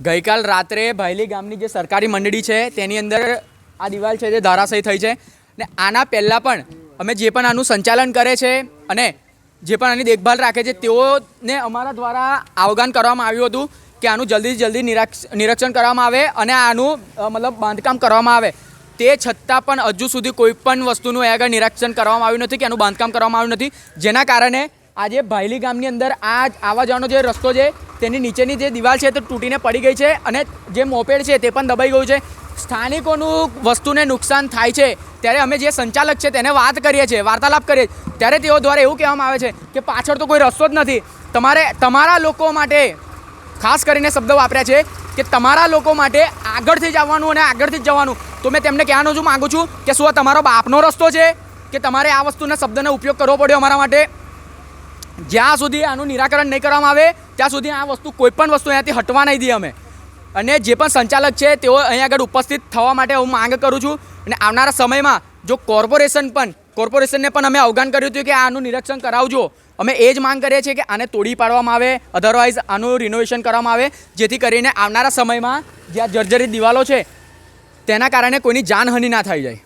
ગઈકાલ રાત્રે ભાયલી ગામની જે સરકારી મંડળી છે, તેની અંદર આ દિવાલ છે જે ધારાશય થઈ છે. ને આના પહેલાં પણ અમે જે પણ આનું સંચાલન કરે છે અને જે પણ આની દેખભાલ રાખે છે, તેઓને અમારા દ્વારા આવગાન કરવામાં આવ્યું હતું કે આનું જલ્દી નિરાક્ષ, નિરીક્ષણ કરવામાં આવે અને આનું મતલબ બાંધકામ કરવામાં આવે. તે છતાં પણ હજુ સુધી કોઈ પણ વસ્તુનું આગળ નિરીક્ષણ કરવામાં આવ્યું નથી કે આનું બાંધકામ કરવામાં આવ્યું નથી. જેના કારણે આજે ભાયલી ગામની અંદર આ આવા જવાનો જે રસ્તો છે, તેની નીચેની જે દિવાલ છે તે તૂટીને પડી ગઈ છે અને જે મોપેડ છે તે પણ દબાઈ ગયું છે. સ્થાનિકોનું વસ્તુને નુકસાન થાય છે, ત્યારે અમે જે સંચાલક છે તેને વાત કરીએ છીએ, વાર્તાલાપ કરીએ ત્યારે તેઓ દ્વારા એવું કહેવામાં આવે છે કે પાછળ તો કોઈ રસ્તો જ નથી. તમારે, તમારા લોકો માટે, ખાસ કરીને શબ્દ વાપર્યા છે કે તમારા લોકો માટે આગળથી જ આવવાનું અને આગળથી જ જવાનું. તો મેં તેમને કહેવાનું જ માગું છું કે શું આ તમારો બાપનો રસ્તો છે? કે તમારે આ વસ્તુના શબ્દનો ઉપયોગ કરવો પડ્યો અમારા માટે? જ્યાં સુધી આનું નિરાકરણ નહીં કરવામાં આવે, ત્યાં સુધી આ વસ્તુ કોઈ પણ વસ્તુ અહીંયાથી હટવા નહીં દઈએ અમે. અને જે પણ સંચાલક છે, તેઓ અહીં આગળ ઉપસ્થિત થવા માટે હું માંગ કરું છું. અને આવનારા સમયમાં જો કોર્પોરેશન પણ, કોર્પોરેશનને પણ અમે અવગાન કર્યું હતું કે આનું નિરીક્ષણ કરાવજો. અમે એ જ માંગ કરીએ છીએ કે આને તોડી પાડવામાં આવે અધરવાઇઝ આનું રિનોવેશન કરવામાં આવે. જેથી કરીને આવનારા સમયમાં જે આ જર્જરિત દિવાલો છે, તેના કારણે કોઈની જાનહાનિ ના થઈ જાય.